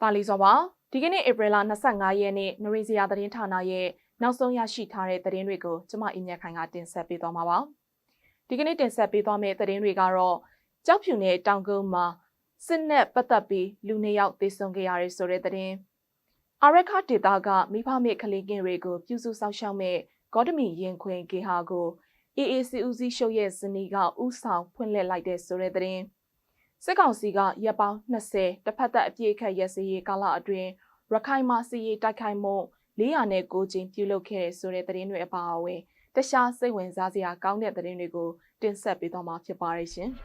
။တာလီစောပါဒီကနေ့ဧပြီလ25ရက်နေ့နရီစရာသတင်းဌာနရဲ့နောက်ဆုံးရရှိထားတဲ့သတင်းတွေကိုကျမအင်းမြတ်ခိုင်ကတင်ဆက်ပေးသွားမှာပါ။ဒီကနေ့တင်ဆက်ပေးသွားမယ့်သတင်းတွေကတော့ကြောက်ဖြူနယ်တောင်ကုန်းမှာစစ်နဲ့ပတ်သက်ပြီးလူနှစ်ယောက်သေဆုံးခဲ့ရတဲ့ဆိုတဲ့သတင်း။အာရခဒေတာကမိဖမေကလေးကင်တွေကိုပြုစုဆောက်ရှောက်မဲ့ဂေါတမီရင်ခွင်ကေဟာကို AAC ဦးစီးရှုပ်ရဲ့ဇနီးကဥဆောင်ဖွင့်လှစ်လိုက်တဲ့ဆိုတဲ့သတင်း။ စစ်ကောင်စီကရပ်ပေါင်း20တစ်ဖက်သက်အပြည့်အခက်ရစရေးကာလအတွင်းရခိုင်မှာစီရေးတိုက်ခိုက်မှု409ကျင်းပြုလုပ်ခဲ့တဲ့ဆိုတဲ့သတင်းတွေအပါအဝင်တခြားစိတ်ဝင်စားစရာကောင်းတဲ့သတင်းတွေကိုတင်ဆက်ပေးသွားမှာဖြစ်ပါတယ်ရှင်။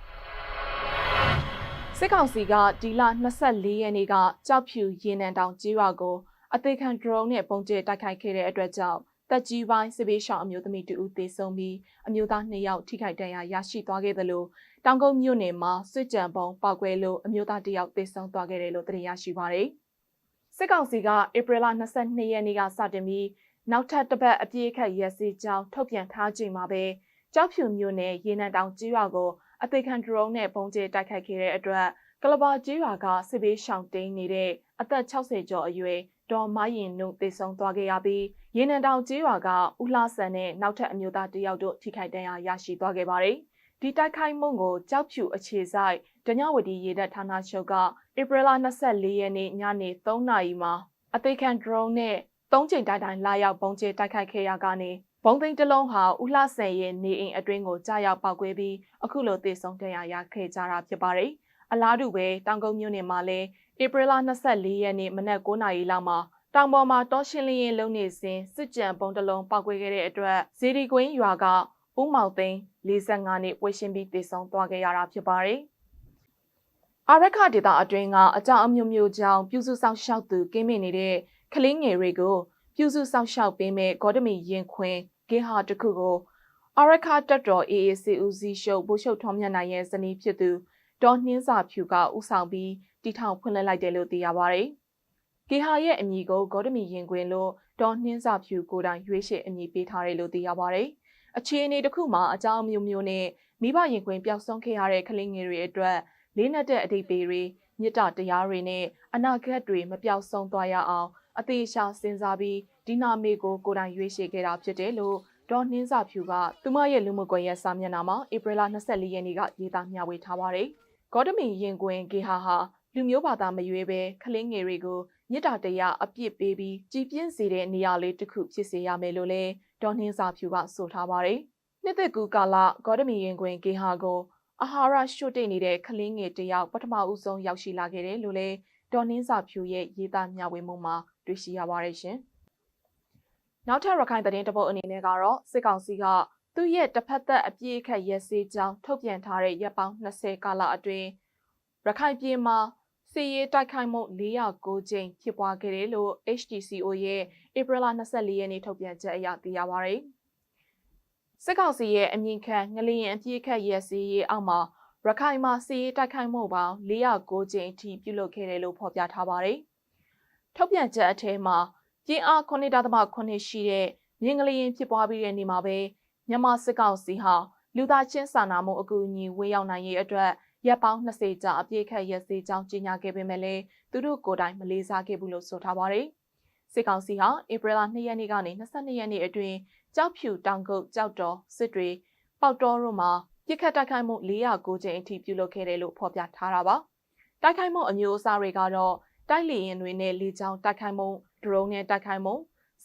စစ်ကောင်စီကဒီလ24ရက်နေ့ကကြောက်ဖြူရေနံတောင်ကြီးရွာကိုအသေးခံ drone နဲ့ပုံကျဲတိုက်ခိုက်ခဲ့တဲ့အတွက်ကြောင့် တက်ကြီးပိုင်းစစ်ပေးရှောင်းအမျိုးသမီးတူဦးသေဆုံးပြီးအမျိုးသား2ယောက်ထိခိုက်ဒဏ်ရာရရှိသွားခဲ့သလိုတောင်ကုန်းမြို့နယ်မှာစစ်ကြံပုံပောက်ကွဲလို့အမျိုးသား1ယောက်သေဆုံးသွားခဲ့တယ်လို့သိရရှိပါရယ်။စစ်ကောင်စီကဧပြီလ22ရက်နေ့ကစတင်ပြီးနောက်ထပ်တစ်ပတ်အပြည့်အခက်ရက်စီကြောင်းထုတ်ပြန်ထားချိန်မှာပဲကြောက်ဖြူမြို့နယ်ရေနံတောင်ကြီးရွာကိုအသေးခံဒရုန်းနဲ့ပုံကျဲတိုက်ခိုက်ခဲ့တဲ့အတွက်ကလဘာကြီးရွာကစစ်ပေးရှောင်းတိန်နေတဲ့အသက်60ကျော်အရွယ် ဒေါ်မရင်နုသေဆုံးသွားခဲ့ရပြီးရေနံတောင်ကျေးရွာကဦးလှဆန်နဲ့နောက်ထပ်အမျိုးသားတယောက်တို့ထိခိုက်ဒဏ်ရာရရှိသွားခဲ့ပါတယ်။ဒီတိုက်ခိုက်မှုကိုကြောက်ဖြူအခြေဆိုင်ဒညဝတီရေတပ်ဌာနချုပ်ကဧပြီလ24ရက်နေ့ညနေ3နာရီမှာအသေးခံ drone နဲ့သုံးချိန်တိုင်တိုင်လာရောက်ပုံကျဲတိုက်ခိုက်ခဲ့ရကနေဘုံသိန်းတစ်လုံးဟာဦးလှဆန်ရဲ့နေအိမ်အတွင်းကိုကြားရောက်ပောက်ကွဲပြီးအခုလိုသေဆုံးတရားရခဲ့ကြတာဖြစ်ပါတယ်။အလားတူပဲတောင်ကုန်းမြို့နယ်မှာလည်း ဧပြီလ24ရက်နေ့မနက်9:00နာရီလောက်မှာတောင်ပေါ်မှာတောရှင်းလင်းရေးလုပ်နေစဉ်စစ်ကြံပုံတလုံးပောက်ကွဲခဲ့တဲ့အတွက်ဇေဒီကွင်းရွာကဦးမောင်သိန်း45နှစ်ဝှေ့ရှင်ပြီးတည်ဆုံသွားခဲ့ရတာဖြစ်ပါတယ်။အာရခဒေတာအတွင်းကအကြောင်းအမျိုးမျိုးကြောင့်ပြုစုဆောင်ရှောက်သူကင်းမင်နေတဲ့ကလေးငယ်တွေကိုပြုစုဆောင်ရှောက်ပေးမဲ့ဂေါတမီရင်ခွင်ဂေဟာတစ်ခုကိုအာရခတက်တော် AAC ဦးစီးရှုပ်ဘိုးရှုပ်ထွန်းမြတ်နိုင်ရဲ့ဇနီးဖြစ်သူ ဒေါ်နှင်းစာဖြူကဥဆောင်ပြီးတီထောင်ဖွင့်လှစ်လိုက်တယ်လို့သိရပါတယ်။ဂေဟာရဲ့အမည်ကိုဂေါတမီရင်ခွင်လို့ဒေါ်နှင်းစာဖြူကိုတိုင်ရွေးချယ်အမည်ပေးထားတယ်လို့သိရပါတယ်။အခြေအနေတစ်ခုမှာအကြောင်းမျိုးမျိုးနဲ့မိဘရင်ခွင်ပျောက်ဆုံးခဲ့ရတဲ့ကလေးငယ်တွေအတွက်လေးနက်တဲ့အတိတ်ပေတွေမြစ်တာတရားတွေနဲ့အနာဂတ်တွေမပျောက်ဆုံးသွားရအောင်အသေးချာစဉ်းစားပြီးဒီနာမေကိုကိုတိုင်ရွေးချယ်ခဲ့တာဖြစ်တယ်လို့ဒေါ်နှင်းစာဖြူကသူမရဲ့လူမှုကွန်ရက်စာမျက်နှာမှာဧပြီလ24ရက်နေ့ကရေးသားမျှဝေထားပါတယ်။ ဂေါတမီရင်ခွင်ဂေဟာဟာလူမျိုးဘာသာမရွေးပဲကလင်းငယ်တွေကိုမြစ်တာတရားအပြစ်ပေးပြီးကြည်ပြင်းစေတဲ့နေရာလေးတစ်ခုဖြစ်စေရမယ်လို့လည်းဒေါ်နှင်းစာဖြူကဆိုထားပါတယ်။နှစ်သက်ကူကာလဂေါတမီရင်ခွင်ဂေဟာကိုအာဟာရရှုတိတ်နေတဲ့ကလင်းငယ်တယောက်ပထမဦးဆုံးရောက်ရှိလာခဲ့တယ်လို့လည်းဒေါ်နှင်းစာဖြူရဲ့ရေးသားမျှဝေမှုမှာတွေ့ရှိရပါတယ်ရှင်။နောက်ထပ်ရခိုင်သတင်းတပုတ်အနေနဲ့ကတော့စစ်ကောင်စီက သူ့ရဲ့တစ်ဖက်သက်အပြည့်အခက်ရဲစေးကြောင်းထုတ်ပြန်ထားတဲ့ရပ်ပေါင်း20ကာလအတွင်းရခိုင်ပြည်မှာစီရေးတိုက်ခိုက်မှု409ကြိမ်ဖြစ်ပွားခဲ့တယ်လို့ HTCO ရဲ့ဧပြီလ24ရက်နေ့ထုတ်ပြန်ချက်အရသိရပါဗျ။စစ်ကောင်စီရဲ့အမြင့်ခံငလျင်အပြည့်ခတ်ရဲစီရေးအောက်မှာရခိုင်မှာစီရေးတိုက်ခိုက်မှုပေါင်း409ကြိမ်အထိပြုလုပ်ခဲ့တယ်လို့ဖော်ပြထားပါတယ်။ထုတ်ပြန်ချက်အထဲမှာပြင်းအား9.8ရှိတဲ့မြင်းကလေးရင်ဖြစ်ပွားပြီးတဲ့နေ့မှာပဲ မြန်မာစစ်ကောင်စီဟာလူသားချင်းစာနာမှုအကူအညီဝေရောက်နိုင်ရေးအတွက်ရက်ပေါင်း20ကြာအပြည့်ခတ်ရက်စီကြောင်းကြီးညာခဲ့ပေမဲ့လည်းသူတို့ကိုယ်တိုင်မလေးစားခဲ့ဘူးလို့ဆိုထားပါတယ်။စစ်ကောင်စီဟာဧပြီလ2ရက်နေ့ကနေ22ရက်နေ့အတွင်းကြောက်ဖြူတောင်ကုတ်ကြောက်တော်စစ်တွေပေါက်တော်တို့မှာပြစ်ခတ်တိုက်ခိုက်မှု409ကျင်းအထိပြုလုပ်ခဲ့တယ်လို့ဖော်ပြထားတာပါ။တိုက်ခိုက်မှုအမျိုးအစားတွေကတော့တိုက်လေရင်တွေနဲ့လေကြောင်းတိုက်ခိုက်မှုဒရုန်းနဲ့တိုက်ခိုက်မှု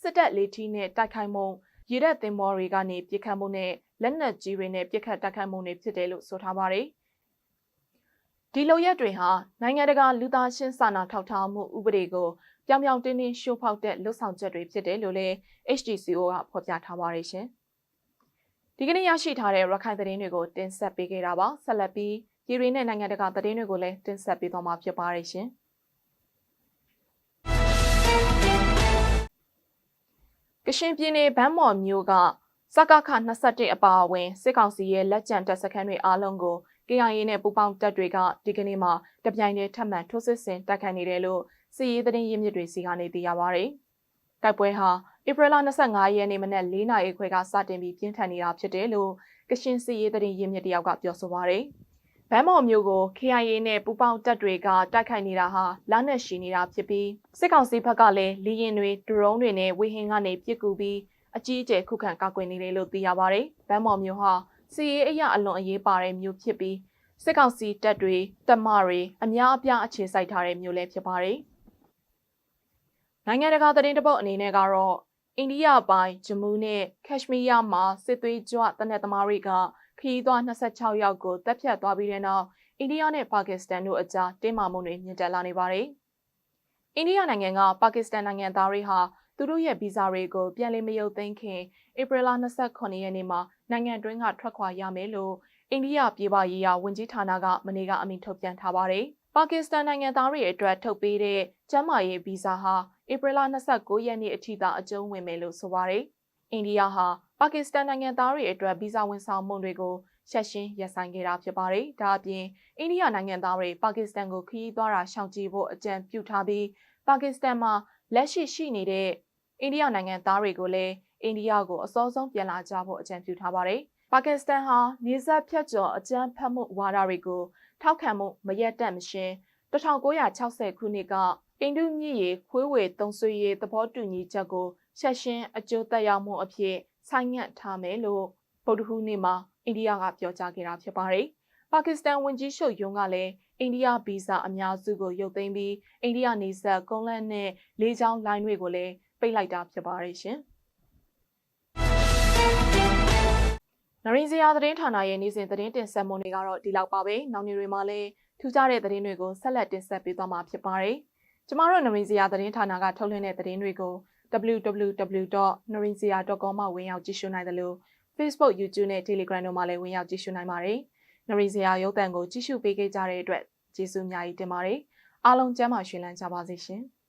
စစ်တပ်လေထီးနဲ့တိုက်ခိုက်မှု ရေတပ်သင်္ဘောတွေကနေပြစ်ခတ်မှုနဲ့လက်နက်ကြီးတွေနဲ့ပြစ်ခတ်တိုက်ခိုက်မှုတွေဖြစ်တယ်လို့ဆိုထားပါတယ်။ဒီလိုရက်တွေဟာနိုင်ငံတကာလူသားချင်းစာနာထောက်ထားမှုဥပဒေကိုပြောင်ပြောင်တင်းတင်းရှိုးဖောက်တဲ့လွတ်ဆောင်ချက်တွေဖြစ်တယ်လို့လည်း HDCO ကဖော်ပြထားပါတယ်ရှင်။ဒီကနေ့ရရှိထားတဲ့ရခိုင်သတင်းတွေကိုတင်ဆက်ပေးခဲ့တာပါ။ဆက်လက်ပြီးပြည်ရင်းနဲ့နိုင်ငံတကာသတင်းတွေကိုလည်းတင်ဆက်ပေးသွားမှာဖြစ်ပါတယ်ရှင်။ ကရှင်ပြည်နယ်ဗန်းမော်မြို့ကစကခ21အပါအဝင်စစ်ကောင်စီရဲ့လက်ကျန်တပ်စခန်းတွေအားလုံးကို KIA နဲ့ပူးပေါင်းတပ်တွေကဒီကနေ့မှတပြိုင်တည်းထပ်မံထိုးစစ်ဆင်တိုက်ခိုက်နေတယ်လို့စီရေးသတင်းရင်းမြစ်တွေစီကနေသိရပါဗျ။တိုက်ပွဲဟာဧပြီလ25ရက်နေ့မနက်4နာရီခွဲကစတင်ပြီးပြင်းထန်နေတာဖြစ်တယ်လို့ကရှင်စီရေးသတင်းရင်းမြစ်တယောက်ကပြောဆိုပါဗျ။ ဗန်းမော်မျိုးကို KIA နဲ့ပူးပေါင်းတပ်တွေကတိုက်ခိုက်နေတာဟာလမ်းနဲ့ရှည်နေတာဖြစ်ပြီးစစ်ကောင်စီဘက်ကလည်းလီရင်တွေဒရုန်းတွေနဲ့ဝေဟင်ကနေပစ်ကူပြီးအကြီးအကျယ်ခုခံကာကွယ်နေတယ်လို့သိရပါတယ်။ဗန်းမော်မျိုးဟာစီရေးအရာအလွန်အရေးပါတဲ့မျိုးဖြစ်ပြီးစစ်ကောင်စီတပ်တွေတပ်မတွေအများအပြားအခြေစိုက်ထားတဲ့မျိုးလည်းဖြစ်ပါတယ်။နိုင်ငံတကာသတင်းတပုတ်အနေနဲ့ကတော့အိန္ဒိယပိုင်းဂျမူးနဲ့ကက်ရှမီးယားမှာစစ်သွေးကြွတနက်သမားတွေက ခရီးသွား26ယောက်ကိုတပ်ဖြတ်သွားပြီးတဲ့နောက်အိန္ဒိယနဲ့ပါကစ္စတန်တို့အကြားတင်းမာမှုတွေမြင့်တက်လာနေပါတယ်။အိန္ဒိယနိုင်ငံကပါကစ္စတန်နိုင်ငံသားတွေဟာသူတို့ရဲ့ဗီဇာတွေကိုပြန်လည်မရုပ်သိမ်းခင်ဧပြီလ29ရက်နေ့မှာနိုင်ငံတွင်းကထွက်ခွာရမယ်လို့အိန္ဒိယပြည်ပရေးရာဝန်ကြီးဌာနကမနေ့ကအမိန့်ထုတ်ပြန်ထားပါတယ်။ပါကစ္စတန်နိုင်ငံသားတွေအတွက်ထုတ်ပေးတဲ့ကျန်းမာရေးဗီဇာဟာဧပြီလ29ရက်နေ့အထိသာအကျုံးဝင်မယ်လို့ဆိုပါတယ်။ အိန္ဒိယဟာပါကစ္စတန်နိုင်ငံသားတွေအတွက်ဗီဇာဝန်ဆောင်မှုတွေကိုဆက်ရှင်းရပ်ဆိုင်ခဲ့တာဖြစ်ပါတယ်။ဒါအပြင်အိန္ဒိယနိုင်ငံသားတွေပါကစ္စတန်ကိုခရီးသွားတာရှောင်ကြဉ်ဖို့အကြံပြုထားပြီးပါကစ္စတန်မှာလက်ရှိရှိနေတဲ့အိန္ဒိယနိုင်ငံသားတွေကိုလည်းအိန္ဒိယကိုအစောဆုံးပြန်လာကြဖို့အကြံပြုထားပါတယ်။ပါကစ္စတန်ဟာနေဆက်ဖြတ်ကျော်အကြမ်းဖက်မှုဝါဒတွေကိုထောက်ခံမှုမရက်တက်မရှင်1960ခုနှစ်က အိန္ဒုမြစ်ရေခွေးဝေသုံးဆွေရေးသဘောတူညီချက်ကိုဆက်ရှင်းအကျိုးသက်ရောက်မှုအဖြစ်ဆိုင်းငံ့ထားမယ်လို့ဗုဒ္ဓဟူးနေ့မှာအိန္ဒိယကပြောကြားခဲ့တာဖြစ်ပါတယ်။ပါကစ္စတန်ဝန်ကြီးချုပ်ယုံကလည်းအိန္ဒိယဗီဇာအများစုကိုရုပ်သိမ်းပြီးအိန္ဒိယနေဆက်ကုန်းလန့်နဲ့လေးချောင်းလိုင်းတွေကိုလည်းပိတ်လိုက်တာဖြစ်ပါတယ်ရှင်။နရင်းစရာသတင်းဌာနရဲ့နေ့စဉ်သတင်းတင်ဆက်မှုတွေကတော့ဒီလောက်ပါပဲ။နောက်နေ့တွေမှာလည်းထူးခြားတဲ့သတင်းတွေကိုဆက်လက်တင်ဆက်ပေးသွားမှာဖြစ်ပါတယ်။ ကျမတို့နရင်းစရာသတင်းဌာနကထုတ်လွှင့်တဲ့သတင်းတွေကို www.narinzia.com မှာဝင်ရောက်ကြည့်ရှုနိုင်တယ်လို့ Facebook, YouTube နဲ့ Telegram တို့မှာလည်းဝင်ရောက်ကြည့်ရှုနိုင်ပါတယ်။နရီစရာရုပ်သံကိုကြည့်ရှုပေးခဲ့ကြတဲ့အတွက်ကျေးဇူးအများကြီးတင်ပါတယ်။အားလုံးကျမ်းမာရှင်လန်းကြပါစေရှင်။